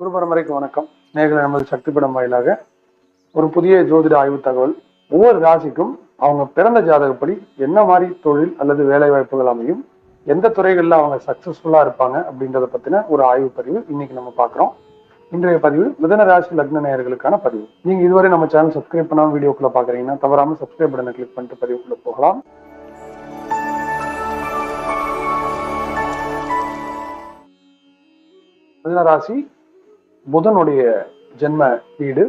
குரு பரம்பரைக்கு வணக்கம். நேர்களை நமது சக்தி படம் வாயிலாக ஒரு புதிய ஜோதிட ஆய்வு தகவல். ஒவ்வொரு ராசிக்கும் அவங்க பிறந்த ஜாதகப்படி என்ன மாதிரி தொழில் அல்லது வேலை வாய்ப்புகள் அமையும்? எந்த துறைகளில் அவங்க சக்சஸ்ஃபுல்லா இருப்பாங்க அப்படின்றத பத்தின ஒரு ஆய்வு பதிவு இன்னைக்கு நம்ம பார்க்குறோம். இன்றைய பதிவு மிதன ராசி லக்ன நேயர்களுக்கான பதிவு. நீங்க இதுவரை நம்ம சேனல் சப்ஸ்கிரைப் பண்ணாம வீடியோக்குள்ள பாக்குறீங்கன்னா தவறாம சப்ஸ்கிரைப் பட்டனை கிளிக் பண்ணிட்டு பதிவுக்குள்ள போகலாம். மிதன ராசி புதனுடைய ஜென்ம வீடு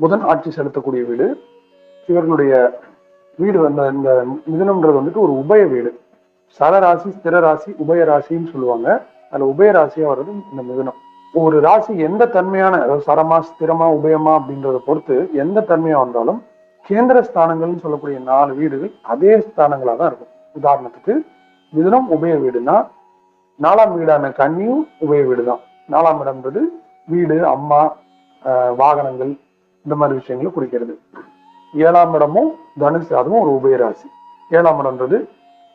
புதன் ஆட்சி செலுத்தக்கூடிய வீடு இவர்களுடைய வீடு அந்த இந்த மிதனம்ன்றது வந்துட்டு ஒரு உபய வீடு. சரராசி ஸ்திர ராசி உபய ராசின்னு சொல்லுவாங்க. அதுல உபய ராசியா வர்றது இந்த மிதனம். ஒரு ராசி எந்த தன்மையான அதாவது சரமா ஸ்திரமா உபயமா அப்படின்றத பொறுத்து எந்த தன்மையா வந்தாலும் கேந்திர ஸ்தானங்கள்னு சொல்லக்கூடிய நாலு வீடுகள் அதே ஸ்தானங்களா தான் இருக்கும். உதாரணத்துக்கு மிதனம் உபய வீடுனா நாலாம் வீடான கன்னியும் உபய வீடு தான் நாலாம் இடம்ன்றது வீடு அம்மா ஆஹ் வாகனங்கள் இந்த மாதிரி விஷயங்களை குறிக்கிறது. ஏழாம் இடமும் தனுசு அதுவும் ஒரு உபயராசி ஏழாம் இடம்ன்றது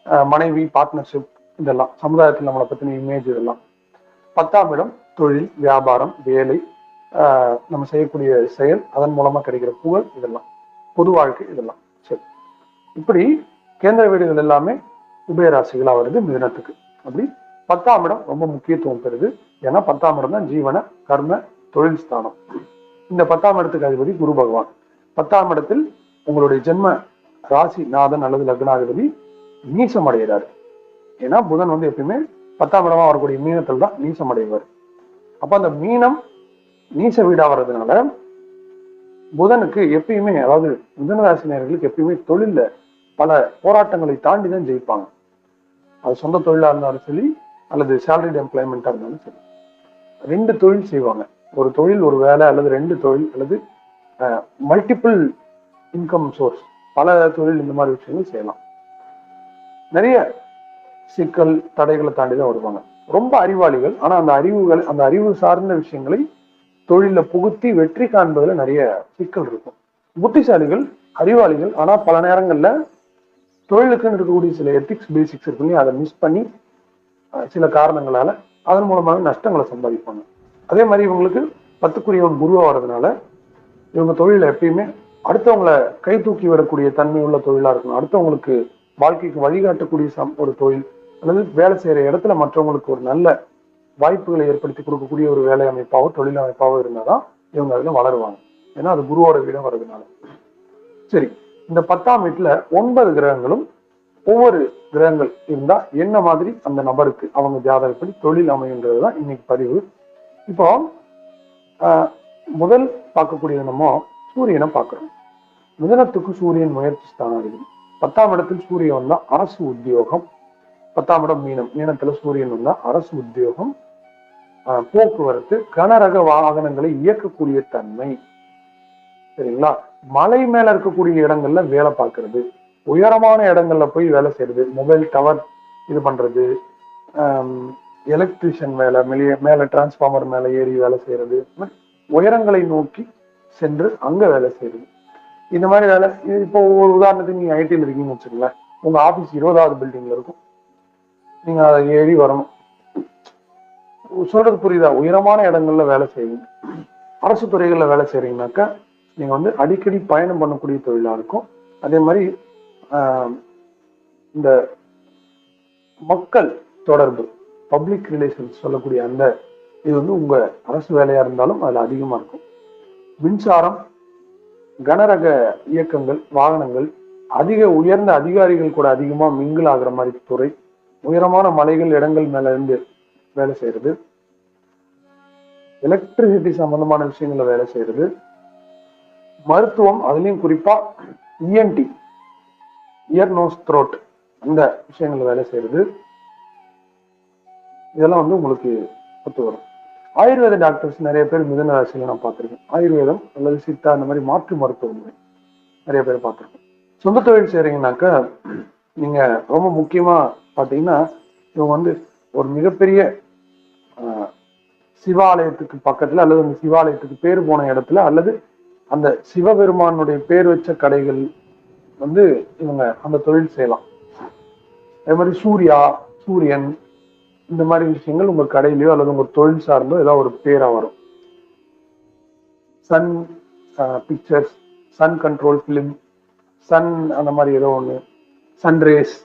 ஆஹ் மனைவி பார்ட்னர்ஷிப் இதெல்லாம் சமுதாயத்தில் நம்மளை பத்தின இமேஜ் இதெல்லாம். பத்தாம் இடம் தொழில் வியாபாரம் வேலை ஆஹ் நம்ம செய்யக்கூடிய செயல் அதன் மூலமா கிடைக்கிற புகழ் இதெல்லாம். பொது வாழ்க்கை இதெல்லாம். சரி. இப்படி கேந்திர வீடுகள் எல்லாமே உபயராசிகளாக வருது மிதனத்துக்கு. அப்படி பத்தாம் இடம் ரொம்ப முக்கியத்துவம் பெறுது. ஏன்னா பத்தாம் இடம் தான் ஜீவன கர்ம தொழில் ஸ்தானம். இந்த பத்தாம் இடத்துக்கு அதிபதி குரு பகவான். பத்தாம் இடத்தில் உங்களுடைய ஜென்ம ராசி நாதன் அல்லது லக்னாதிபதி நீசம் அடைகிறாரு. ஏன்னா புதன் வந்து எப்பயுமே பத்தாம் இடமா வரக்கூடிய மீனத்தில் தான் நீசம் அடைவார். அப்ப அந்த மீனம் நீச வீடா வர்றதுனால புதனுக்கு எப்பயுமே அதாவது மிதன ராசினியர்களுக்கு எப்பயுமே தொழில்ல பல போராட்டங்களை தாண்டி தான் ஜெயிப்பாங்க. அது சொந்த தொழிலா இருந்தாலும் சரி அல்லது சேலரிட் எம்ப்ளாய்மெண்ட்டாக இருந்தாலும் சரி. ரெண்டு தொழில் செய்வாங்க. ஒரு தொழில் ஒரு வேலை அல்லது ரெண்டு தொழில் அல்லது மல்டிபிள் இன்கம் சோர்ஸ் பல தொழில் இந்த மாதிரி விஷயங்கள் செய்யலாம். நிறைய சிக்கல் தடைகளை தாண்டி தான் வருவாங்க. ரொம்ப அறிவாளிகள். ஆனால் அந்த அறிவுகள் அந்த அறிவு சார்ந்த விஷயங்களை தொழிலில் புகுத்தி வெற்றி காண்பதில் நிறைய சிக்கல் இருக்கும். புத்திசாலிகள் அறிவாளிகள். ஆனால் பல நேரங்களில் தொழிலுக்குன்னு இருக்கக்கூடிய சில எத்திக்ஸ் பேசிக்ஸ் இருக்கு இல்லையா அதை மிஸ் பண்ணி சில காரணங்களால அதன் மூலமாக நஷ்டங்களை சம்பாதிப்பாங்க. அதே மாதிரி இவங்களுக்கு பத்துக்குரியவன் குருவா வர்றதுனால இவங்க தொழில எப்பயுமே அடுத்தவங்களை கை தூக்கி விடக்கூடிய தன்மை உள்ள தொழிலா இருக்கணும். அடுத்தவங்களுக்கு வாழ்க்கைக்கு வழிகாட்டக்கூடிய சம் ஒரு தொழில் அல்லது வேலை செய்யற இடத்துல மற்றவங்களுக்கு ஒரு நல்ல வாய்ப்புகளை ஏற்படுத்தி கொடுக்கக்கூடிய ஒரு வேலை அமைப்பாவோ தொழில் அமைப்பாவோ இருந்தாதான் இவங்க அதுல வளருவாங்க. ஏன்னா அது குருவோட வீடம் வர்றதுனால. சரி இந்த பத்தாம் வீட்டுல ஒன்பது கிரகங்களும் ஒவ்வொரு கிரகங்கள் இருந்தா என்ன மாதிரி அந்த நபருக்கு அவங்க ஜாதகப்படி தொழில் அமையுன்றதுதான் இன்னைக்கு பதிவு. இப்போ ஆஹ், முதல் பார்க்கக்கூடியது நம்ம சூரியனை பார்க்குறோம். மிதனத்துக்கு சூரியன் முயற்சி ஸ்தானாதிபதி. பத்தாம் இடத்தில் சூரியன் வந்தா அரசு உத்தியோகம். பத்தாம் இடம் மீனம். மீனத்துல சூரியன் வந்தா அரசு உத்தியோகம். ஆஹ், போக்குவரத்து கனரக வாகனங்களை இயக்கக்கூடிய தன்மை. சரிங்களா? மலை மேல இருக்கக்கூடிய இடங்கள்ல வேலை பார்க்கறது. உயரமான இடங்கள்ல போய் வேலை செய்யறது மொபைல் டவர் இது பண்றது um, எலக்ட்ரிஷியன் வேலை மேலே மேல டிரான்ஸ்ஃபார்மர் மேல ஏறி வேலை செய்யறது உயரங்களை நோக்கி சென்று அங்க வேலை செய்யறது இந்த மாதிரி வேலை இப்போ ஒரு உதாரணத்துக்கு நீங்க ஐடியில் இருக்கீங்கன்னு வச்சுக்கோங்களேன். உங்க ஆஃபீஸ் இருபதாவது பில்டிங்ல இருக்கும். நீங்க அதை ஏறி வரணும். சொல்றது புரியுதா? உயரமான இடங்கள்ல வேலை செய்வீங்க அரசு துறைகள்ல வேலை செய்றீங்கனாக்கா நீங்க வந்து அடிக்கடி பயணம் பண்ணக்கூடிய தொழிலா இருக்கும். அதே மாதிரி இந்த மக்கள் தொடர்பு பப்ளிக் ரிலேஷன்ஸ் சொல்லக்கூடிய அந்த இது வந்து உங்க அரசு வேலையா இருந்தாலும் அதுல அதிகமா இருக்கும். மின்சாரம் கனரக இயக்கங்கள் வாகனங்கள் அதிக உயர்ந்த அதிகாரிகள் கூட அதிகமா மிங்கிள் ஆகுற மாதிரி துறை உயரமான மலைகள் இடங்கள் மேல இருந்து வேலை செய்யறது எலக்ட்ரிசிட்டி சம்பந்தமான விஷயங்கள வேலை செய்யறது மருத்துவம் அதுலயும் குறிப்பா இஎன்டி இயர் நோஸ் த்ரோட் இந்த விஷயங்கள் வேலை செய்யறது இதெல்லாம் வந்து உங்களுக்கு ஒத்து வரும். ஆயுர்வேத டாக்டர்ஸ் நிறைய பேர் மிதன ராசியில் நான் பார்த்திருக்கேன். ஆயுர்வேதம் அல்லது சித்தா அந்த மாதிரி மாற்று மருத்துவ முறை நிறைய பேர் பார்த்திருக்கேன் சொந்த தொழில் செய்றீங்கன்னாக்கா நீங்க ரொம்ப முக்கியமா பாத்தீங்கன்னா இவங்க வந்து ஒரு மிகப்பெரிய ஆஹ், சிவாலயத்துக்கு பக்கத்துல அல்லது அந்த சிவாலயத்துக்கு பேர் போன இடத்துல அல்லது அந்த சிவபெருமானுடைய பேர் வச்ச கடைகள் வந்து இவங்க அந்த தொழில் செய்யலாம். அதே மாதிரி சூர்யா சூரியன் இந்த மாதிரி விஷயங்கள் உங்க கடையிலயோ அல்லது உங்க தொழில் சார்ந்தோ ஏதாவது ஒரு பேரா வரும். Sun Pictures Sun control film Sun அந்த மாதிரி ஏதோ ஒன்று சன்ரேஸ்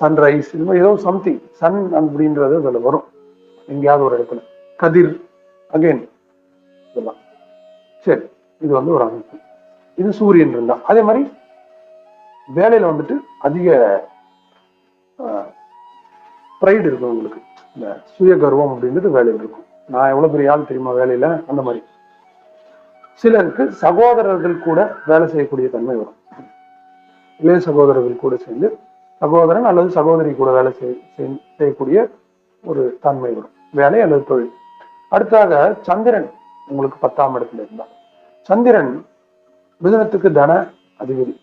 சன்ரைஸ் இது மாதிரி ஏதோ சம்திங் சன் அப்படின்றது அதில் வரும். எங்கேயாவது ஒரு இடத்துல. கதிர் அகைன் இதெல்லாம். சரி இது வந்து ஒரு அமைப்பு. இது சூரியன் இருந்தா. அதே மாதிரி வேலையில வந்துட்டு அதிக ப்ரைடு இருக்கும் உங்களுக்கு. இந்த சுய கர்வம் அப்படின்றது வேலையில் இருக்கும். நான் எவ்வளவு பெரிய ஆள் தெரியுமா வேலையில? அந்த மாதிரி. சிலருக்கு சகோதரர்கள் கூட வேலை செய்யக்கூடிய தன்மை வரும். இளைய சகோதரர்கள் கூட சேர்ந்து சகோதரன் அல்லது சகோதரி கூட வேலை செய்- செய்யக்கூடிய ஒரு தன்மை வரும். வேலை அல்லது தொழில். அடுத்ததாக சந்திரன் உங்களுக்கு பத்தாம் இடத்துல இருந்தான் சந்திரன் மிதனத்துக்கு தன அதிபதி.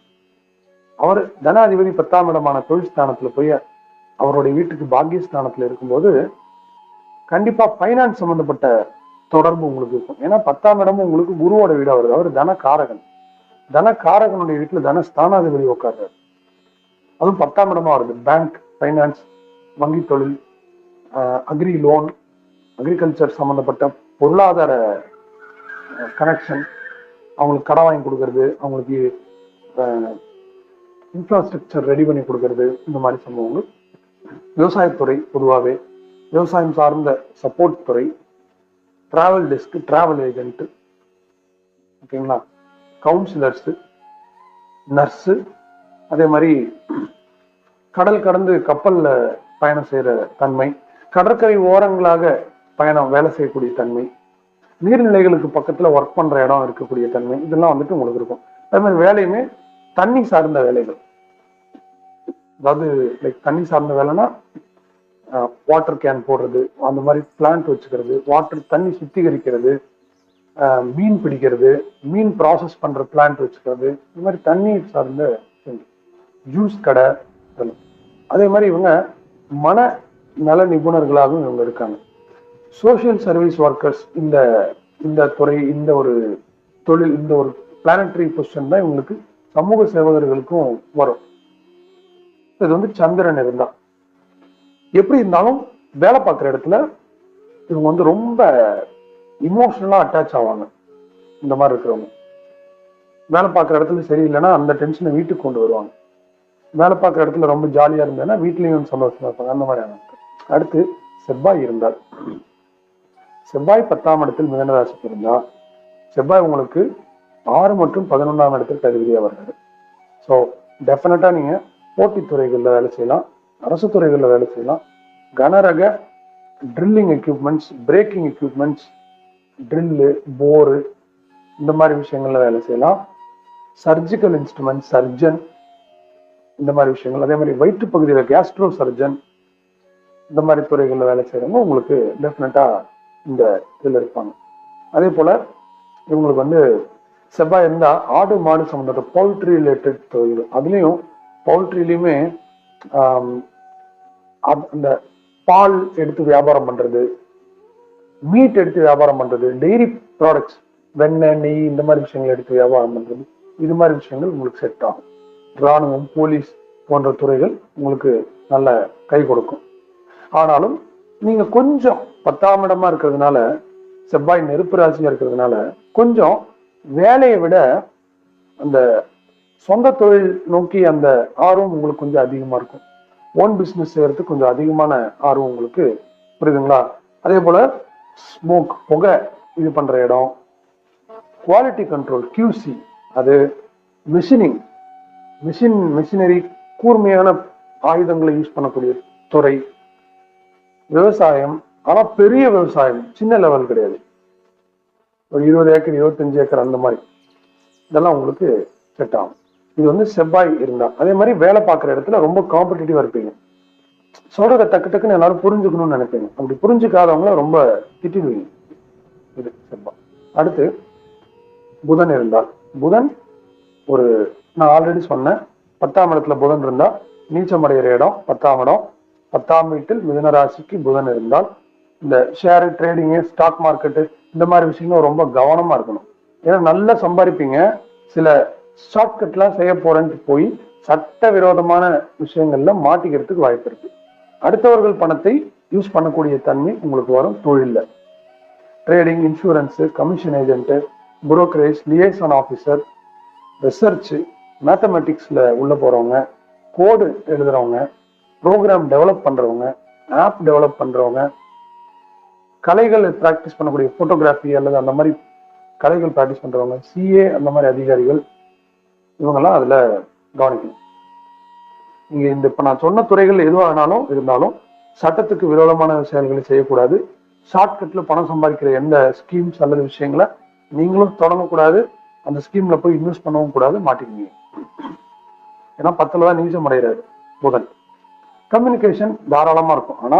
அவர் தனாதிபதி பத்தாம் இடமான தொழில் ஸ்தானத்துல போய் அவருடைய வீட்டுக்கு பாக்கியஸ்தானத்துல இருக்கும்போது கண்டிப்பா ஃபைனான்ஸ் சம்பந்தப்பட்ட தொடர்பு உங்களுக்கு இருக்கும். ஏன்னா பத்தாம் இடமும் உங்களுக்கு குருவோட வீடு வருது. அவர் தன காரகன் தன காரகனுடைய வீட்டுல தன ஸ்தானாதிபதி உட்கார்றாரு. அதுவும் பத்தாம் இடமா வருது. பேங்க் ஃபைனான்ஸ் வங்கி தொழில் அக்ரி லோன் அக்ரிகல்ச்சர் சம்பந்தப்பட்ட பொருளாதார கனெக்ஷன் அவங்களுக்கு கடன் வாங்கி கொடுக்கறது. அவங்களுக்கு இன்ஃப்ராஸ்ட்ரக்சர் ரெடி பண்ணி கொடுக்கறது இந்த மாதிரி சம்பவங்கள். விவசாயத்துறை பொதுவாகவே விவசாயம் சார்ந்த சப்போர்ட் துறை டிராவல் டெஸ்க் டிராவல் ஏஜென்ட் ஓகேங்களா கவுன்சிலர்ஸு நர்ஸு அதே மாதிரி கடல் கடந்து கப்பல்ல பயணம் செய்யற தன்மை கடற்கரை ஓரங்களாக பயணம் வேலை செய்யக்கூடிய தன்மை நீர்நிலைகளுக்கு பக்கத்துல ஒர்க் பண்ற இடம் இருக்கக்கூடிய தன்மை இதெல்லாம் வந்துட்டு உங்களுக்கு இருக்கும். அதே மாதிரி வேலையுமே தண்ணி சார்ந்த வேலைகள். அதாவது லைக் தண்ணி சார்ந்த வேலைன்னா வாட்டர் கேன் போடுறது அந்த மாதிரி பிளான்ட் வச்சுக்கிறது வாட்டர் தண்ணி சுத்திகரிக்கிறது மீன் பிடிக்கிறது மீன் ப்ராசஸ் பண்ணுற பிளான்ட் வச்சுக்கிறது இந்த மாதிரி தண்ணி சார்ந்த ஜூஸ் கடை இதெல்லாம். அதே மாதிரி இவங்க மன நல நிபுணர்களாகவும் இவங்க இருக்காங்க. சோஷியல் சர்வீஸ் ஒர்க்கர்ஸ் இந்த இந்த துறை இந்த ஒரு தொழில் இந்த ஒரு பிளானட்டரி பொசிஷன் தான் இவங்களுக்கு சமூக சேவகர்களுக்கும் வரும். இது வந்து சந்திரன் இருந்தா எப்படி இருந்தாலும் வேலை பார்க்குற இடத்துல இவங்க வந்து ரொம்ப இமோஷனலாக அட்டாச் ஆவாங்க. இந்த மாதிரி இருக்கிறவங்க. வேலை பார்க்குற இடத்துல சரியில்லைன்னா அந்த டென்ஷனை வீட்டுக்கு கொண்டு வருவாங்க. வேலை பார்க்குற இடத்துல ரொம்ப ஜாலியா இருந்தேன்னா வீட்லேயும் சந்தோஷமா இருப்பாங்க. அந்த மாதிரியான அடுத்து செவ்வாய் இருந்தார். செவ்வாய் பத்தாம் இடத்தில் மிதனராசிக்கு இருந்தா செவ்வாய் உங்களுக்கு ஆறு மற்றும் பதினொன்றாம் இடத்தில் தகுதியாக வருகிறது ஸோ டெஃபினட்டாக நீங்கள் போட்டித் துறைகளில் வேலை செய்யலாம் அரசு துறைகளில் வேலை செய்யலாம். கனரக drilling equipments breaking equipments drill bore இந்த மாதிரி விஷயங்கள்ல வேலை செய்யலாம். சர்ஜிக்கல் இன்ஸ்ட்ருமெண்ட் சர்ஜன் இந்த மாதிரி விஷயங்கள். அதே மாதிரி வயிற்று பகுதியில் கேஸ்ட்ரோ சர்ஜன் இந்த மாதிரி துறைகளில் வேலை செய்கிறவங்க உங்களுக்கு டெஃபினட்டாக இந்த இதில் இருப்பாங்க. அதே போல் இவங்களுக்கு வந்து செவ்வாய் இருந்தால் ஆடு மாடு சம்மந்தப்பட்ட பவுல்ட்ரி ரிலேட்டட் தொழில்கள். அதுலேயும் பவுல்ட்ரிலையுமே அந்த பால் எடுத்து வியாபாரம் பண்ணுறது மீட் எடுத்து வியாபாரம் பண்ணுறது டெய்ரி ப்ராடக்ட்ஸ் வெண்ணெய் நெய் இந்த மாதிரி விஷயங்கள் எடுத்து வியாபாரம் பண்ணுறது இது மாதிரி விஷயங்கள் உங்களுக்கு செட் ஆகும். இராணுவம் போலீஸ் போன்ற துறைகள் உங்களுக்கு நல்ல கை கொடுக்கும். ஆனாலும் நீங்கள் கொஞ்சம் பத்தாம் இடமா இருக்கிறதுனால செவ்வாய் நெருப்பு ராசியாக இருக்கிறதுனால கொஞ்சம் வேலையை விட அந்த சொந்த தொழில் நோக்கி அந்த ஆர்வம் உங்களுக்கு கொஞ்சம் அதிகமா இருக்கும். ஓன் பிஸ்னஸ் செய்யறதுக்கு கொஞ்சம் அதிகமான ஆர்வம் உங்களுக்கு புரியுதுங்களா? அதே போல ஸ்மோக் புகை இது பண்ற இடம். குவாலிட்டி கண்ட்ரோல் கியூசி அது மிஷினிங் மிஷின் மிஷினரி கூர்மையான ஆயுதங்களை யூஸ் பண்ணக்கூடிய துறை. விவசாயம் ஆனால் பெரிய விவசாயம் சின்ன லெவல் கிடையாது. ஒரு இருபது ஏக்கர் இருபத்தஞ்சு ஏக்கர் அந்த மாதிரி. இதெல்லாம் உங்களுக்கு செட் ஆகும். இது வந்து செவ்வாய் இருந்தா அதே மாதிரி வேலை பார்க்குற இடத்துல ரொம்ப காம்படிட்டிவாக இருப்பீங்க. சொல்றத டக்கு டக்குன்னு எல்லாரும் புரிஞ்சுக்கணும்னு நினைப்பீங்க. அப்படி புரிஞ்சுக்காதவங்கள ரொம்ப திட்டிடுவீங்க. இது செவ்வாய். அடுத்து புதன் இருந்தால் புதன் ஒரு நான் ஆல்ரெடி சொன்னேன் பத்தாம் இடத்துல புதன் இருந்தா நீச்சம் அடைகிற இடம் பத்தாம் இடம். பத்தாம் வீட்டில் மிதன ராசிக்கு புதன் இருந்தால் இந்த ஷேர் ட்ரேடிங்கு ஸ்டாக் மார்க்கெட்டு இந்த மாதிரி விஷயங்களும் ரொம்ப கவனமா இருக்கணும். ஏன்னா நல்லா சம்பாதிப்பீங்க சில ஷார்ட்கட்லாம் செய்ய போறேன்ட்டு போய் சட்ட விரோதமான விஷயங்கள்ல மாட்டிக்கிறதுக்கு வாய்ப்பு இருக்கு. அடுத்தவர்கள் பணத்தை யூஸ் பண்ணக்கூடிய தன்மை உங்களுக்கு வரும் தொழில்ல. Trading insurance commission agent brokerage liaison officer research மேத்தமெட்டிக்ஸில் உள்ள போகிறவங்க கோடு எழுதுறவங்க ப்ரோக்ராம் டெவலப் பண்ணுறவங்க ஆப் டெவலப் பண்ணுறவங்க கலைகள் ப்ராக்டிஸ் பண்ணக்கூடிய ஃபோட்டோகிராஃபி அல்லது அந்த மாதிரி கலைகள் ப்ராக்டிஸ் பண்ணுறவங்க சிஏ அந்த மாதிரி அதிகாரிகள் இவங்கெல்லாம் அதில் கவனிக்கணும். நீங்க இந்த இப்ப நான் சொன்ன துறைகள் எதுவானாலும் இருந்தாலும் சட்டத்துக்கு விரோதமான செயல்களை செய்யக்கூடாது. ஷார்ட்கட்ல பணம் சம்பாதிக்கிற எந்த ஸ்கீம்ஸ் அல்லது விஷயங்களை நீங்களும் தொடங்கக்கூடாது அந்த ஸ்கீம்ல போய் இன்வெஸ்ட் பண்ணவும் கூடாது மாட்டிக்கிங்க. ஏன்னா பத்தில் தான் நிமிஷம் அடைகிறாரு புதன் கம்யூனிகேஷன் தாராளமா இருக்கும். ஆனா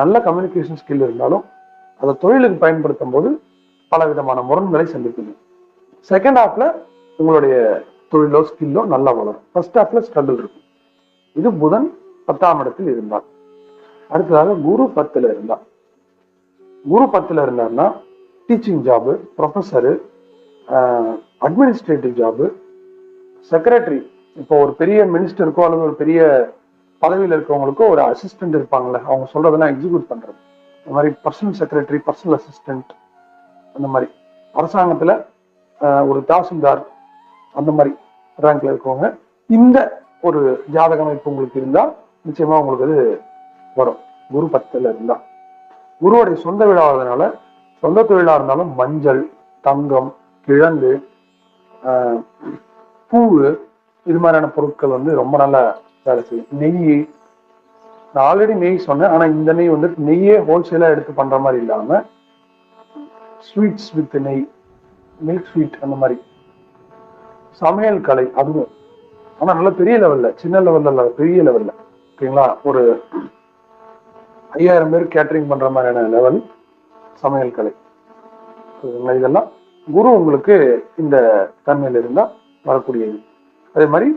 நல்ல கம்யூனிகேஷன் ஸ்கில் இருந்தாலும் அதை தொழிலுக்கு பயன்படுத்தும் போது பல விதமான முரண்களை சந்திப்பீங்க செகண்ட் ஹாஃப்ல உங்களுடைய தொழிலோ ஸ்கில்லோ நல்லா வளரும். ஃபர்ஸ்ட் ஹாஃப்ல ஸ்ட்ரகிள் இருக்கும். இது புதன் பத்தாம் இடத்தில் இருந்தார். அடுத்ததாக குரு பத்துல இருந்தார். குரு பத்துல இருந்தார்னா teaching job professor administrative job secretary இப்போ ஒரு பெரிய மினிஸ்டருக்கோ அல்லது ஒரு பெரிய பதவியில் இருக்கவங்களுக்கோ ஒரு அசிஸ்டன்ட் இருப்பாங்களே அவங்க சொல்றதெல்லாம் எக்ஸிக்யூட் பண்றது. இந்த மாதிரி பர்சனல் செக்ரட்டரி பர்சனல் அசிஸ்டன்ட் அந்த மாதிரி. அரசாங்கத்துல ஆஹ், ஒரு தாசில்தார் அந்த மாதிரி ரேங்க்ல இருக்கவங்க. இந்த ஒரு ஜாதக அமைப்பு உங்களுக்கு இருந்தா நிச்சயமா உங்களுக்கு அது வரும். குரு பத்தில் இருந்தா. குருவோடைய சொந்த விழாவதுனால சொந்த தொழிலா இருந்தாலும் மஞ்சள் தங்கம் கிழங்கு பூவு இது மாதிரியான பொருட்கள் வந்து ரொம்ப நல்லா வேலை செய்யும். நெய் நான் ஆல்ரெடி நெய் சொன்னேன் ஆனா இந்த நெய் வந்து நெய்யே ஹோல்சேலா எடுத்து பண்ற மாதிரி இல்லாம ஸ்வீட்ஸ் வித் நெய் மில்க் ஸ்வீட் அந்த மாதிரி. சமையல் கலை அதுவும். ஆனா நல்ல பெரிய லெவல்ல சின்ன லெவல்ல இல்ல பெரிய லெவல்ல ஓகேங்களா? ஒரு ஐயாயிரம் பேர் கேட்டரிங் பண்ற மாதிரியான லெவல் சமையல் கலை. இதெல்லாம் குரு உங்களுக்கு இந்த தன்மையில இருந்தா வரக்கூடியது. அதே மாதிரி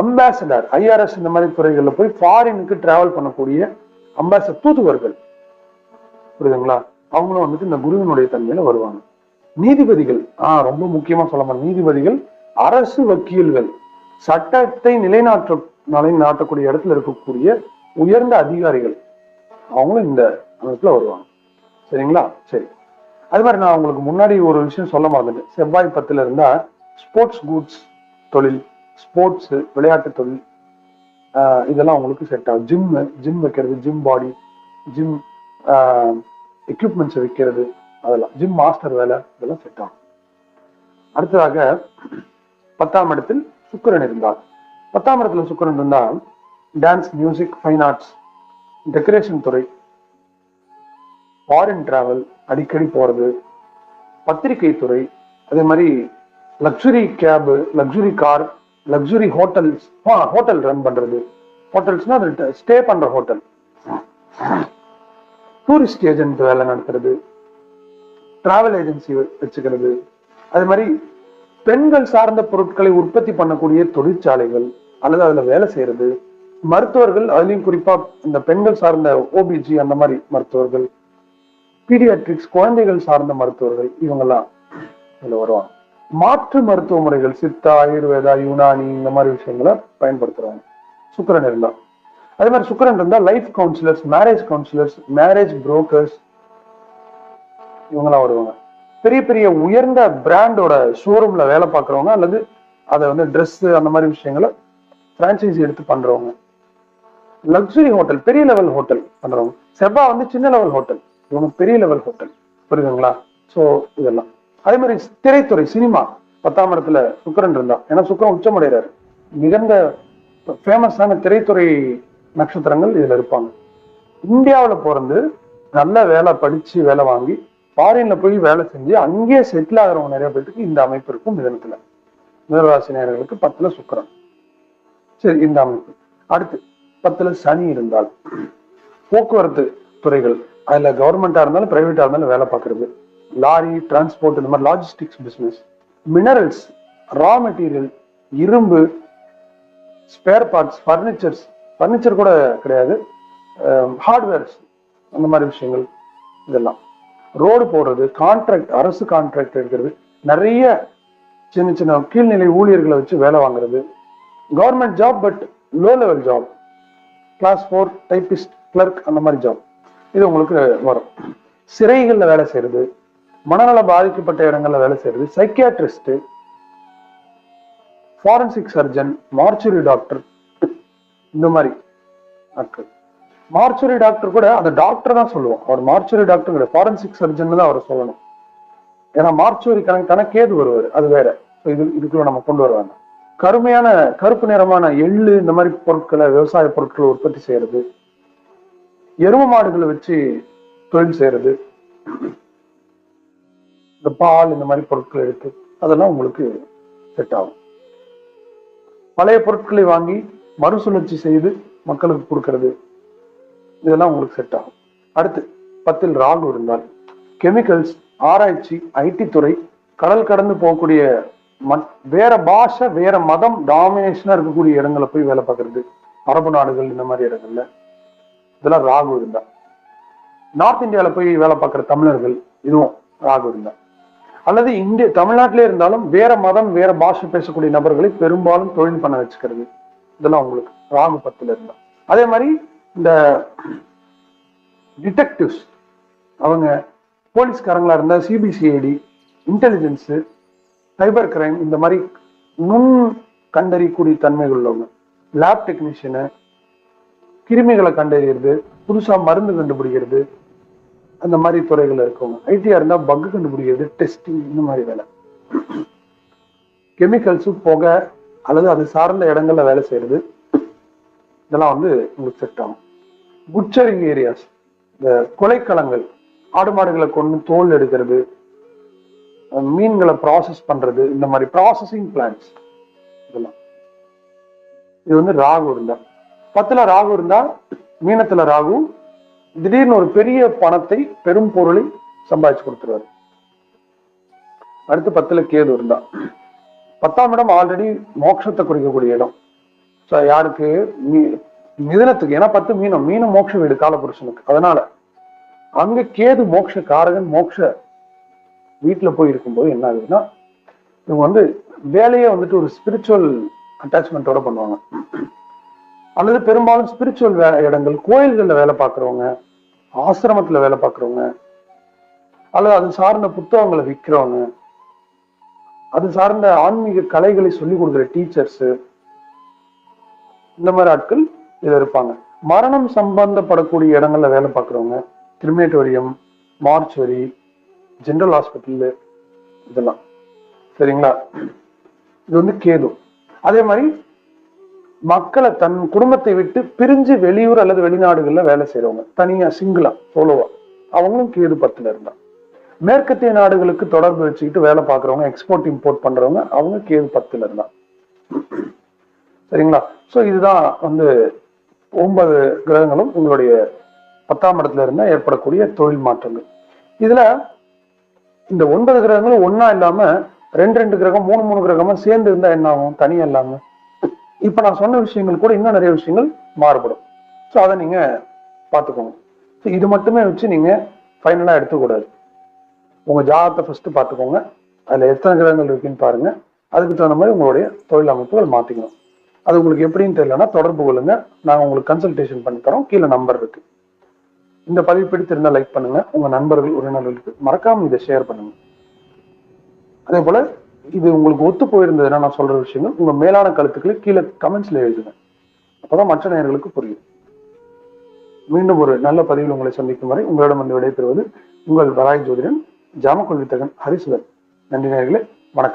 அம்பாசடர் ஐஆர்எஸ் இந்த மாதிரி துறைகள்ல போய் ஃபாரினுக்கு டிராவல் பண்ணக்கூடிய அம்பாசடர் தூதுவர்கள். புரியுதுங்களா? அவங்களும் வந்துட்டு இந்த குருவினுடைய தன்மையில வருவாங்க. நீதிபதிகள் ஆஹ் ரொம்ப முக்கியமா சொல்லலாம் நீதிபதிகள் அரசு வக்கீல்கள் சட்டத்தை நிலைநாட்ட நிலைநாட்டக்கூடிய இடத்துல இருக்கக்கூடிய உயர்ந்த அதிகாரிகள் அவங்களும் இந்த அமைப்புல வருவாங்க. சரிங்களா? சரி. அது மாதிரி நான் உங்களுக்கு முன்னாடி ஒரு விஷயம் சொல்ல மறந்துட்டேன். செவ்வாய் பத்துல இருந்தா ஸ்போர்ட்ஸ் குட்ஸ் தொழில் ஸ்போர்ட்ஸ் விளையாட்டு தொழில் ஆஹ் இதெல்லாம் உங்களுக்கு செட் ஆகும். ஜிம் ஜிம் வைக்கிறது ஜிம் பாடி ஜிம் எக்யூப்மெண்ட்ஸ் வைக்கிறது அதெல்லாம். ஜிம் மாஸ்டர் வேலை இதெல்லாம் செட் ஆகும். அடுத்ததாக பத்தாம் இடத்தில் சுக்கரன் இருந்தார். பத்தாம் இடத்துல சுக்கரன் இருந்தால் dance music fine arts decoration துறை ஃபாரின் டிராவல் அடிக்கடி போறது பத்திரிகை துறை அதே மாதிரி luxury cab luxury car luxury hotels hotel run பண்றது. ஹோட்டல்ஸ்னா அது ஸ்டே பண்ற ஹோட்டல் டூரிஸ்ட் ஏஜென்ட் வேலை நடத்துறது. டிராவல் ஏஜென்சி வச்சுக்கிறது. அது மாதிரி பெண்கள் சார்ந்த பொருட்களை உற்பத்தி பண்ணக்கூடிய தொழிற்சாலைகள் அல்லது அதுல வேலை செய்யறது மருத்துவர்கள் அதுலயும் குறிப்பா இந்த பெண்கள் சார்ந்த ஓபிஜி அந்த மாதிரி மருத்துவர்கள். பீடியாட்ரிக்ஸ் குழந்தைகள் சார்ந்த மருத்துவர்கள் இவங்கெல்லாம் இதுல வருவாங்க. மாற்று மருத்துவ முறைகள் சித்தா ஆயுர்வேதா யுனானி இந்த மாதிரி விஷயங்களை பயன்படுத்துறாங்க சுக்கரன் இருந்தா அதே மாதிரி சுக்கரன் இருந்தா life counsellors marriage counsellors marriage brokers இவங்கெல்லாம் வருவாங்க. பெரிய பெரிய உயர்ந்த பிராண்டோட ஷோரூம்ல வேலை பார்க்குறவங்க அல்லது அதை வந்து ட்ரெஸ் அந்த மாதிரி விஷயங்களை பிரான்ச்சைசி எடுத்து பண்றவங்க. லக்ஸுரி ஹோட்டல் பெரிய லெவல் ஹோட்டல் பண்றவங்க. செவ்வா வந்து சின்ன லெவல் ஹோட்டல் இவங்க பெரிய லெவல் ஹோட்டல் புரியுதுங்களா? சோ இதெல்லாம். அதே மாதிரி திரைத்துறை சினிமா பத்தாம் இடத்துல சுக்கரன் இருந்தா ஏன்னா சுக்கரன் உச்சமடைறாரு. மிகுந்த ஃபேமஸான திரைத்துறை நட்சத்திரங்கள் இதுல இருப்பாங்க. இந்தியாவில் பிறந்து நல்ல வேலை படிச்சு வேலை வாங்கி ஃபாரின்ல போய் வேலை செஞ்சு அங்கேயே செட்டில் ஆகிறவங்க நிறைய பேருக்கு இந்த அமைப்பு இருக்கும் மிதனத்துல. மிதராசி நேர்களுக்கு பத்துல சுக்கரன். சரி இந்த அமைப்பு. அடுத்து பத்துல சனி இருந்தால். போக்குவரத்து துறைகள். அதுல கவர்மெண்டா இருந்தாலும் பிரைவேட்டா இருந்தாலும் வேலை பார்க்கறது. லாரி டிரான்ஸ்போர்ட் இந்த மாதிரி logistics business minerals raw material இரும்பு ஸ்பேர் பார்ட்ஸ் ஃபர்னிச்சர்ஸ் ஃபர்னிச்சர் கூட கிடையாது. ஹார்ட்வேர்ஸ் அந்த மாதிரி விஷயங்கள் இதெல்லாம். ரோடு போடுறது கான்ட்ராக்ட் அரசு கான்ட்ராக்ட் எடுக்கிறது நிறைய சின்ன சின்ன கீழ்நிலை ஊழியர்களை வச்சு வேலை வாங்குறது. Government job but low level job class four typist clerk அந்த மாதிரி ஜாப் இது உங்களுக்கு வரும். சிறைகளில் வேலை செய்யறது மனநல பாதிக்கப்பட்ட இடங்கள்ல வேலை செய்யறது psychiatrist forensic surgeon mortuary doctor இந்த மாதிரி ஆட்கள். மார்ச்சுரி டாக்டர் கூட அந்த டாக்டர் தான் சொல்லுவோம் அவர் மார்ச்சுரி டாக்டர் கிடையாது. ஃபாரன்சிக் சர்ஜன் தான் அவர் சொல்லணும். ஏன்னா மார்ச்சுரி கணக்கு கேது வருவார். அது வேற. இது இதுக்குள்ள நம்ம கொண்டு வருவாங்க கருமையான கருப்பு நிறமான எள்ளு இந்த மாதிரி பொருட்களை விவசாய பொருட்களை உற்பத்தி செய்யறது. எரும மாடுகளை வச்சு தொழில் செய்யறது. இந்த பால் இந்த மாதிரி பொருட்கள் இருக்கு அதெல்லாம் உங்களுக்கு செட் ஆகும். பழைய பொருட்களை வாங்கி மறுசுழற்சி செய்து மக்களுக்கு கொடுக்கறது. இதெல்லாம் உங்களுக்கு செட் ஆகும். அடுத்து பத்தில் ராகு இருந்தால். கெமிக்கல்ஸ் ஆராய்ச்சி ஐடி துறை கடல் கடந்து போகக்கூடிய வேற பாஷை வேற மதம் டாமினேஷனா இருக்கக்கூடிய இடங்களை போய் வேலை பார்க்கறது. அரபு நாடுகள் இந்த மாதிரி இடங்கள்ல. இதெல்லாம் ராகு இருந்தா நார்த் இந்தியாவில் போய் வேலை பார்க்குற தமிழர்கள் இதுவும் ராகு இருந்தா அல்லது இந்திய தமிழ்நாட்டிலே இருந்தாலும் வேற மதம் வேற பாஷை பேசக்கூடிய நபர்களை பெரும்பாலும் தொழில் பண்ண வச்சுக்கிறது. இதெல்லாம் உங்களுக்கு ராகு பத்துல இருந்தா. அதே மாதிரி இந்த டிடெக்டிவ்ஸ் அவங்க போலீஸ்காரங்களா இருந்தா சிபிசிஐடி இன்டெலிஜென்ஸ் சைபர் கிரைம் இந்த மாதிரி நுண் கண்டறியக்கூடிய தன்மைகள் உள்ளவங்க. லேப் டெக்னீஷியனு கிருமிகளை கண்டறியறது புதுசா மருந்து கண்டுபிடிக்கிறது அந்த மாதிரி துறைகள் இருக்கவங்க ஐடியா இருந்தால் பக் கண்டுபிடிக்கிறது டெஸ்டிங் இந்த மாதிரி வேலை. கெமிக்கல்ஸு புகை அல்லது அது சார்ந்த இடங்கள்ல வேலை செய்யறது இதெல்லாம் வந்து உங்களுக்கு செட் ஆகும். புச்சரிங் ஏரியாஸ் இந்த கொலைக்களங்கள் ஆடு மாடுகளை கொண்டு தோல் எடுக்கிறது மீன்களை ப்ராசஸ் பண்றது இந்த மாதிரி ப்ராசஸிங் பிளான்ஸ் இதெல்லாம். இது வந்து ராகு இருந்தா. பத்துல ராகு இருந்தா மீனத்துல ராகு திடீர்னு ஒரு பெரிய பணத்தை பெரும் பொருளை சம்பாதிச்சு கொடுத்துருவாரு. அடுத்து பத்துல கேது இருந்தா பத்தாம் இடம் ஆல்ரெடி மோட்சத்தை குறிக்கக்கூடிய இடம். ஸோ யாருக்கு? மிதனத்துக்கு. ஏன்னா பத்து மீனம். மீனம் மோட்ச வீடு காலபுருஷனுக்கு. அதனால அங்க கேது மோட்ச காரகன் மோட்ச வீட்டுல போய் இருக்கும்போது என்ன ஆகுதுன்னா இவங்க வந்து வேலையை வந்துட்டு ஒரு ஸ்பிரிச்சுவல் அட்டாச்மெண்ட்டோட பண்ணுவாங்க. அல்லது பெரும்பாலும் ஸ்பிரிச்சுவல் இடங்கள் கோயில்கள்ல வேலை பார்க்குறவங்க ஆசிரமத்துல வேலை பார்க்குறவங்க அல்லது அது சார்ந்த புத்தகங்களை விற்கிறவங்க அது சார்ந்த ஆன்மீக கலைகளை சொல்லிக் கொடுக்குற டீச்சர்ஸ் இந்த மாதிரி ஆட்கள் இதில் இருப்பாங்க. மரணம் சம்பந்தப்படக்கூடிய இடங்கள்ல வேலை பார்க்குறவங்க கிரிமேட்டோரியம் மார்ச்சுவரி ஜெனரல் ஹாஸ்பிட்டல் இதெல்லாம். சரிங்களா? இது வந்து கேது. அதே மாதிரி மக்களை தன் குடும்பத்தை விட்டு பிரிஞ்சு வெளியூர் அல்லது வெளிநாடுகள்ல வேலை செய்யறவங்க தனியா சிங்கிளா சோலோவா அவங்களும் கேது பத்துல மேற்கத்திய நாடுகளுக்கு தொடர்பு வச்சுக்கிட்டு வேலை பார்க்குறவங்க எக்ஸ்போர்ட் இம்போர்ட் பண்றவங்க அவங்க கேது பத்துல சரிங்களா? சோ இதுதான் வந்து ஒன்பது கிரகங்களும் உங்களுடைய பத்தாம் இடத்துல இருந்தா ஏற்படக்கூடிய தொழில் மாற்றங்கள். இதுல இந்த ஒன்பது கிரகங்களும் ஒண்ணா இல்லாம ரெண்டு ரெண்டு கிரகம் மூணு மூணு கிரகமா சேர்ந்து இருந்தா என்ன ஆகும்? தனியா இல்லாம இப்ப நான் சொன்ன விஷயங்கள் கூட இன்னும் நிறைய விஷயங்கள் மாறுபடும். ஸோ அதை நீங்க பார்த்துக்கோங்க. ஸோ இது மட்டுமே வச்சு நீங்க ஃபைனலாக எடுத்துக்கூடாது. உங்க ஜாதகத்தை ஃபர்ஸ்ட் பார்த்துக்கோங்க. அதுல எத்தனை கிரகங்கள் இருக்குன்னு பாருங்க. அதுக்கு தகுந்த மாதிரி உங்களுடைய தொழில் அமைப்புகள் மாத்திக்கணும். அது உங்களுக்கு எப்படின்னு தெரியலன்னா தொடர்பு கொள்ளுங்க. நாங்க உங்களுக்கு கன்சல்டேஷன் பண்ணி தரோம் கீழே நம்பர் இருக்கு. இந்த பதிவு பிடித்திருந்தா லைக் பண்ணுங்க. உங்க நண்பர்கள் உறவினர்களுக்கு மறக்காம இதை ஷேர் பண்ணுங்க. அதே போல இது உங்களுக்கு ஒத்து போயிருந்ததுன்னா நான் சொல்ற விஷயங்கள் உங்க மேலான கருத்துக்களை கீழே கமெண்ட்ஸ்ல எழுதுங்க. அப்பதான் மற்ற நேயர்களுக்கு புரியும். மீண்டும் ஒரு நல்ல பதிவில் உங்களை சந்திக்கும் வரை உங்களிடம் வந்து விடைபெறுவது உங்கள் வராய் ஜோதிடன் ஜாமக்கொள்வித்தகன் ஹரிசுதன். நன்றி நேயர்களே வணக்கம்.